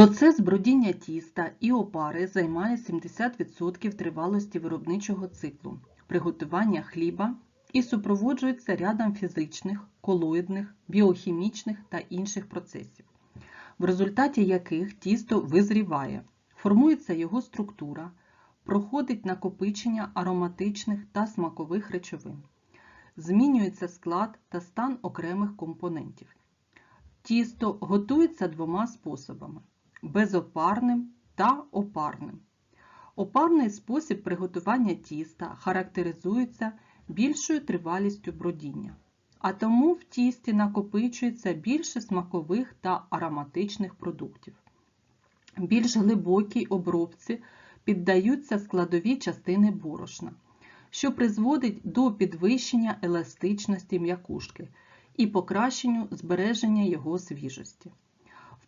Процес бродіння тіста і опари займає 70% тривалості виробничого циклу приготування хліба і супроводжується рядом фізичних, колоїдних, біохімічних та інших процесів, в результаті яких тісто визріває, формується його структура, проходить накопичення ароматичних та смакових речовин, змінюється склад та стан окремих компонентів. Тісто готується двома способами безопарним та опарним. Опарний спосіб приготування тіста характеризується більшою тривалістю бродіння, а тому в тісті накопичується більше смакових та ароматичних продуктів. Більш глибокій обробці піддаються складові частини борошна, що призводить до підвищення еластичності м'якушки і покращенню збереження його свіжості.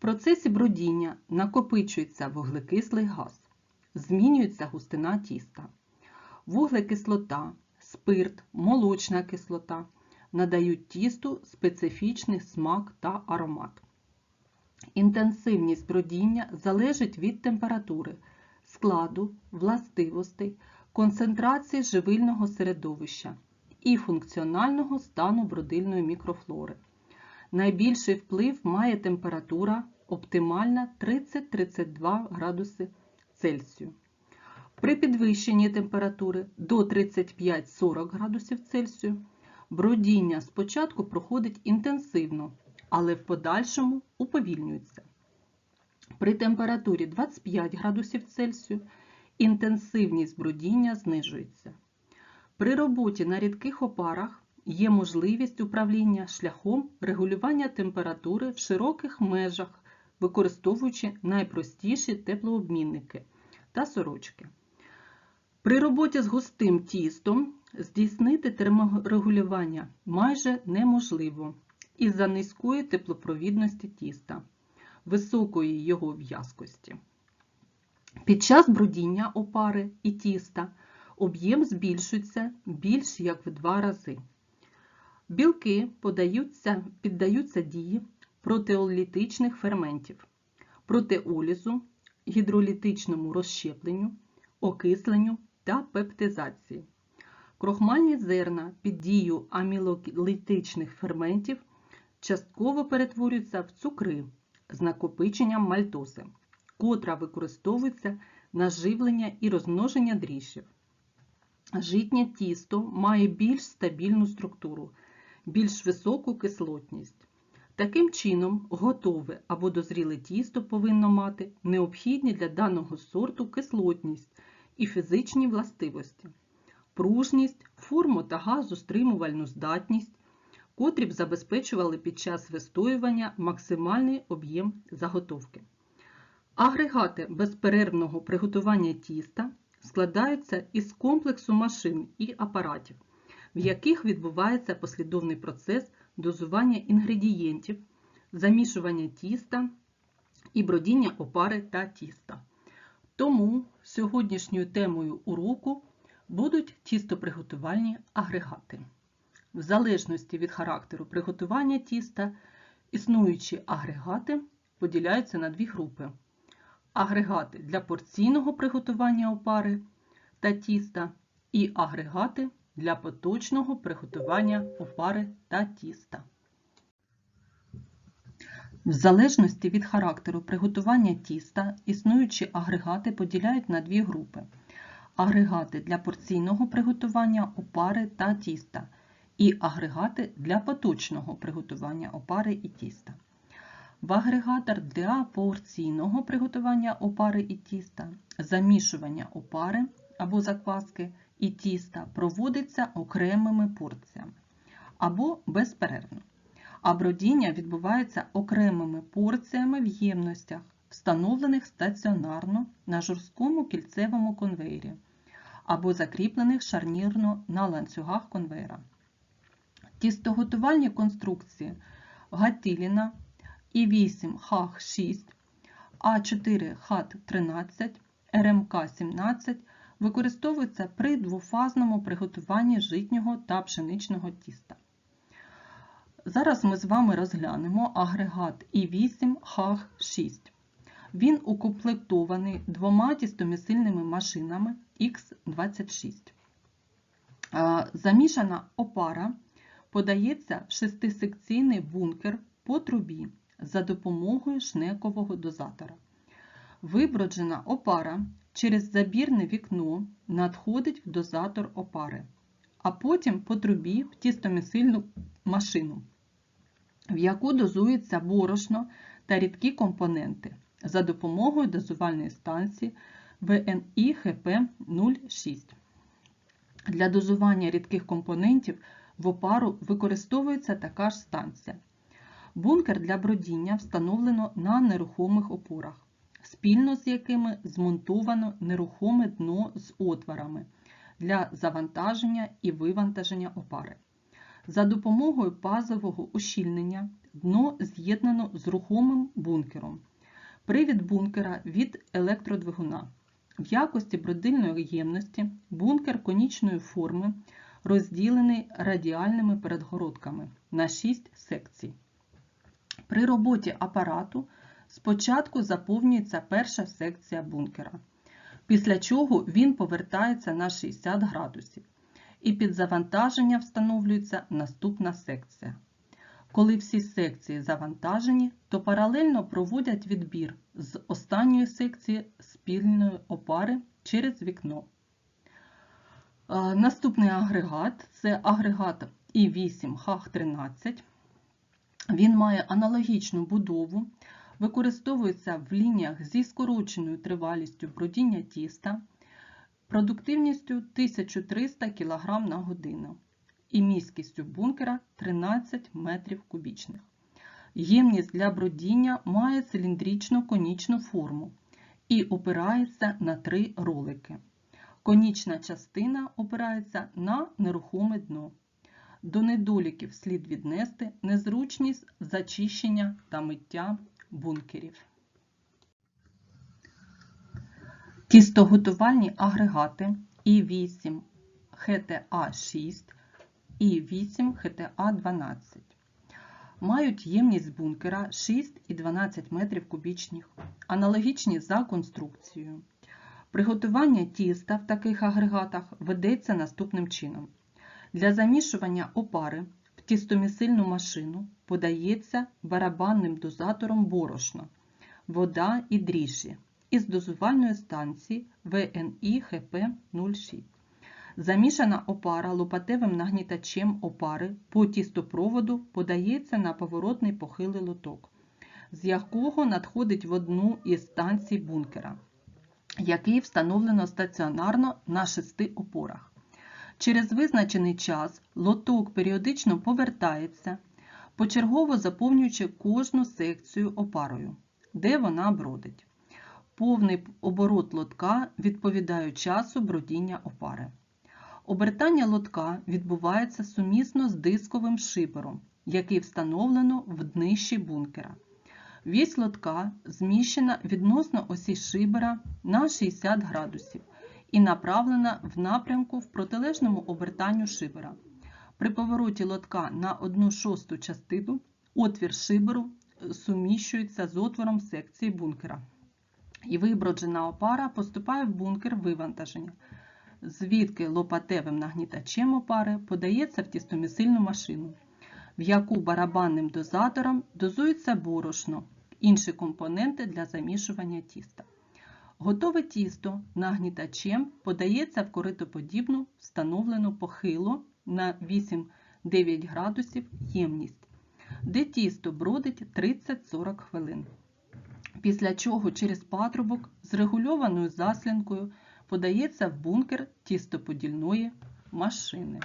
Процесі бродіння накопичується вуглекислий газ, змінюється густина тіста. Вуглекислота, спирт, молочна кислота надають тісту специфічний смак та аромат. Інтенсивність бродіння залежить від температури, складу, властивостей, концентрації живильного середовища і функціонального стану бродильної мікрофлори. Найбільший вплив має температура оптимальна 30-32 градуси Цельсію. При підвищенні температури до 35-40 градусів Цельсію бродіння спочатку проходить інтенсивно, але в подальшому уповільнюється. При температурі 25 градусів Цельсію інтенсивність бродіння знижується. При роботі на рідких опарах є можливість управління шляхом регулювання температури в широких межах, використовуючи найпростіші теплообмінники та сорочки. При роботі з густим тістом здійснити терморегулювання майже неможливо із-за низької теплопровідності тіста, високої його в'язкості. Під час бродіння опари і тіста об'єм збільшується більш як в два рази. Білки подаються, піддаються дії протеолітичних ферментів, протеолізу, гідролітичному розщепленню, окисленню та пептизації. Крохмальні зерна під дією амілолітичних ферментів частково перетворюються в цукри з накопиченням мальтози, котра використовується на живлення і розмноження дріжджів. Житнє тісто має більш стабільну структуру, більш високу кислотність. Таким чином, готове або дозріле тісто повинно мати необхідні для даного сорту кислотність і фізичні властивості, пружність, форму та газостримувальну здатність, котрі б забезпечували під час вистоювання максимальний об'єм заготовки. Агрегати безперервного приготування тіста складаються із комплексу машин і апаратів, в яких відбувається послідовний процес дозування інгредієнтів, замішування тіста і бродіння опари та тіста. Тому сьогоднішньою темою уроку будуть тістоприготувальні агрегати. В залежності від характеру приготування тіста, існуючі агрегати поділяються на дві групи. Агрегати для порційного приготування опари та тіста і агрегати для поточного приготування опари та тіста. В залежності від характеру приготування тіста існуючі агрегати поділяють на дві групи. Агрегати для порційного приготування опари та тіста і агрегати для поточного приготування опари і тіста. В агрегатор для порційного приготування опари і тіста замішування опари або закваски і тіста проводиться окремими порціями або безперервно, а бродіння відбувається окремими порціями в ємностях, встановлених стаціонарно на жорсткому кільцевому конвейері або закріплених шарнірно на ланцюгах конвейера. Тістоготувальні конструкції Гатиліна І8 хах 6 А4 хат 13 РМК 17 використовуються при двофазному приготуванні житнього та пшеничного тіста. Зараз ми з вами розглянемо агрегат І8 хах 6 Він укомплектований двома тістомісильними машинами Х26. Е, Замішана опара подається в шестисекційний бункер по трубі за допомогою шнекового дозатора. Виброджена опара через забірне вікно надходить в дозатор опари, а потім по трубі в тістомісильну машину, в яку дозується борошно та рідкі компоненти за допомогою дозувальної станції ВНІ ХП 06. Для дозування рідких компонентів в опару використовується така ж станція. Бункер для бродіння встановлено на нерухомих опорах, спільно з якими змонтовано нерухоме дно з отворами для завантаження і вивантаження опари. За допомогою пазового ущільнення дно з'єднано з рухомим бункером. Привід бункера від електродвигуна. В якості бродильної ємності бункер конічної форми розділений радіальними передгородками на 6 секцій. При роботі апарату спочатку заповнюється перша секція бункера, після чого він повертається на 60 градусів і під завантаження встановлюється наступна секція. Коли всі секції завантажені, то паралельно проводять відбір з останньої секції спільної опари через вікно. Е, Наступний агрегат це агрегат І8 ХАХ13. Він має аналогічну будову, використовується в лініях зі скороченою тривалістю бродіння тіста, продуктивністю 1300 кг на годину і міськістю бункера 13 метрів кубічних. Ємність для бродіння має циліндрично конічну форму і опирається на три ролики. Конічна частина опирається на нерухоме дно. До недоліків слід віднести незручність зачищення та миття бункерів. Тістоготувальні агрегати І8 ХТА6 і 8 ХТА12 мають ємність бункера 6 і 12 метрів кубічних, аналогічні за конструкцією. Приготування тіста в таких агрегатах ведеться наступним чином. Для замішування опари тістомісильну машину подається барабанним дозатором борошно, вода і дріжджі із дозувальної станції ВНІ ХП 06. Замішана опара лопатевим нагнітачем опари по тістопроводу подається на поворотний похилий лоток, з якого надходить в одну із станцій бункера, який встановлено стаціонарно на шести опорах. Через визначений час лоток періодично повертається, почергово заповнюючи кожну секцію опарою, де вона бродить. Повний оборот лотка відповідає часу бродіння опари. Обертання лотка відбувається сумісно з дисковим шипером, який встановлено в днищі бункера. Вісь лотка зміщена відносно осі шибера на 60 градусів і направлена в напрямку в протилежному обертанню шибера. При повороті лотка на 1 шосту частину отвір шиберу суміщується з отвором секції бункера. І виброджена опара поступає в бункер вивантаження звідки лопатевим нагнітачем опари подається в тістомісильну машину, в яку барабанним дозатором дозується борошно, інші компоненти для замішування тіста. Готове тісто нагнітачем подається в коритоподібну встановлену похило на 8-9 градусів ємність, де тісто бродить 30-40 хвилин. Після чого через патрубок з регульованою заслінкою подається в бункер тістоподільної машини.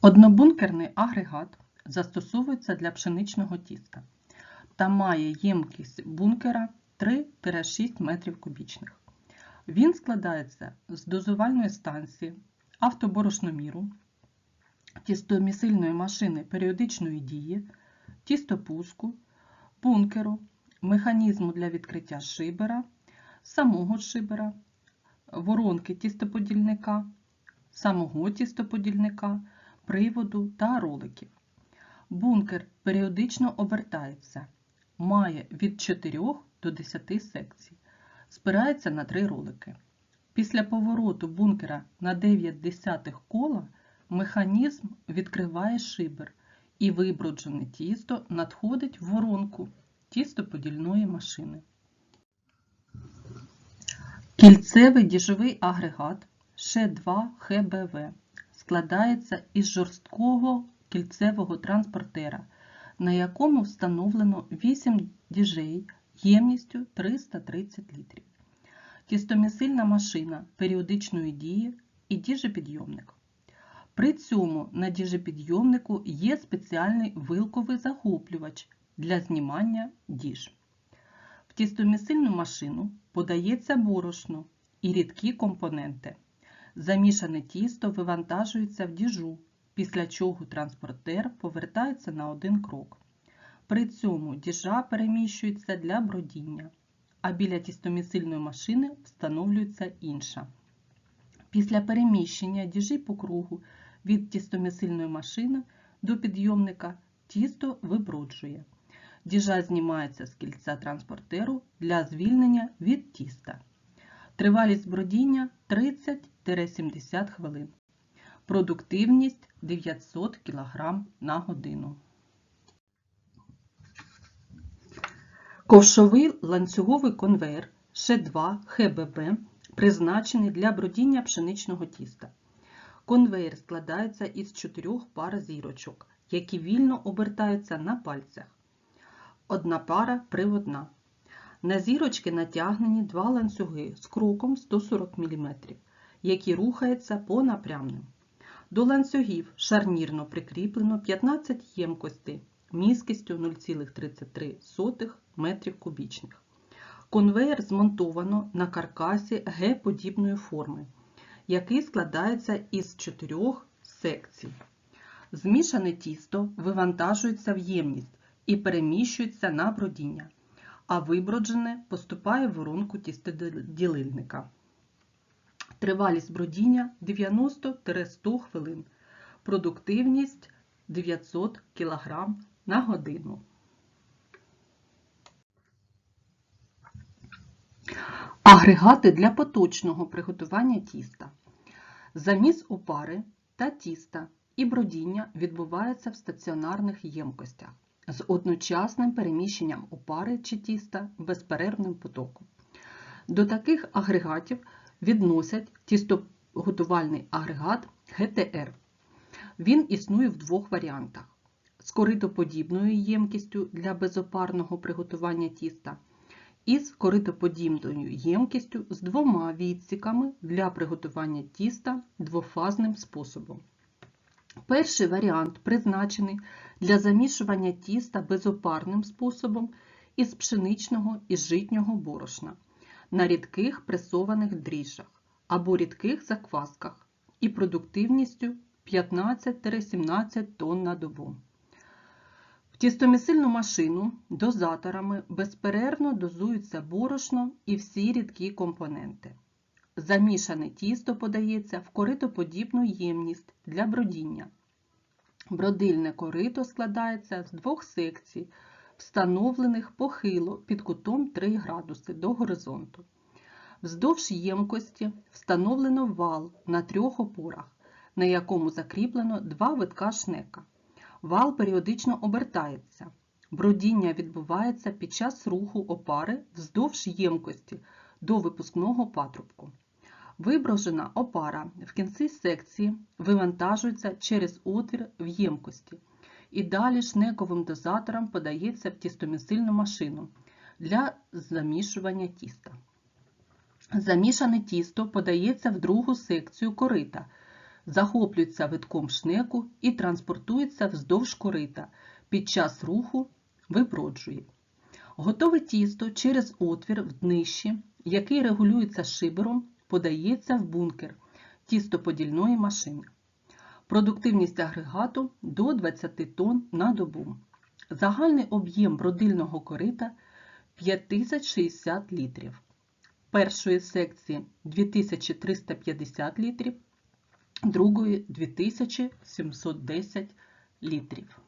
Однобункерний агрегат застосовується для пшеничного тіста та має ємкість бункера 3-6 метрів кубічних. Він складається з дозувальної станції, автоборошноміру, тістомісильної машини періодичної дії, тістопуску, бункеру, механізму для відкриття шибера, самого шибера, воронки тістоподільника, самого тістоподільника, приводу та роликів. Бункер періодично обертається, має від 4 до 10 секцій. Спирається на три ролики. Після повороту бункера на 9 десятих кола механізм відкриває шибер і виброджене тісто надходить в воронку тістоподільної машини. Кільцевий діжовий агрегат Ш2ХБВ складається із жорсткого кільцевого транспортера, на якому встановлено 8 діжей ємністю 330 літрів. Тістомісильна машина періодичної дії і діжепідйомник. При цьому на діжепідйомнику є спеціальний вилковий захоплювач для знімання діж. В тістомісильну машину подається борошно і рідкі компоненти. Замішане тісто вивантажується в діжу, після чого транспортер повертається на один крок. При цьому діжа переміщується для бродіння, а біля тістомісильної машини встановлюється інша. Після переміщення діжі по кругу від тістомісильної машини до підйомника тісто виброджує. Діжа знімається з кільця транспортеру для звільнення від тіста. Тривалість бродіння 30-70 хвилин. Продуктивність 900 кг на годину. Ковшовий ланцюговий конвейер Ш2 ХББ призначений для бродіння пшеничного тіста. Конвейер складається із чотирьох пар зірочок, які вільно обертаються на пальцях. Одна пара приводна. На зірочки натягнені два ланцюги з кроком 140 мм, які рухаються по напрямним. До ланцюгів шарнірно прикріплено 15 ємкостей міськістю 0,33 метрів кубічних. Конвейер змонтовано на каркасі Г-подібної форми, який складається із чотирьох секцій. Змішане тісто вивантажується в ємність і переміщується на бродіння, а виброджене поступає в воронку тістоділильника. Тривалість бродіння 90-100 хвилин. Продуктивність 900 кг на годину. Агрегати для поточного приготування тіста. Заміс опари та тіста і бродіння відбувається в стаціонарних ємкостях з одночасним переміщенням опари чи тіста безперервним потоком. До таких агрегатів відносять тістоготувальний агрегат ГТР. Він існує в двох варіантах: з коритоподібною ємкістю для безопарного приготування тіста і з коритоподібною ємкістю з двома відсіками для приготування тіста двофазним способом. Перший варіант призначений для замішування тіста безопарним способом із пшеничного і житнього борошна на рідких пресованих дріжджах або рідких заквасках і продуктивністю 15-17 тонн на добу. В тістомісильну машину дозаторами безперервно дозуються борошно і всі рідкі компоненти. Замішане тісто подається в коритоподібну ємність для бродіння. Бродильне корито складається з двох секцій, встановлених похило під кутом 3 градуси до горизонту. Вздовж ємкості встановлено вал на трьох опорах, на якому закріплено два витка шнека. Вал періодично обертається. Бродіння відбувається під час руху опари вздовж ємкості до випускного патрубку. Виброжена опара в кінці секції вивантажується через отвір в ємкості і далі шнековим дозатором подається в тістомісильну машину для замішування тіста. Замішане тісто подається в другу секцію корита, захоплюється витком шнеку і транспортується вздовж корита. Під час руху виброджує. Готове тісто через отвір в днищі, який регулюється шибером, подається в бункер тістоподільної машини. Продуктивність агрегату до 20 тонн на добу. Загальний об'єм бродильного корита 5060 літрів. Першої секції 2350 літрів, другої 2710 літрів.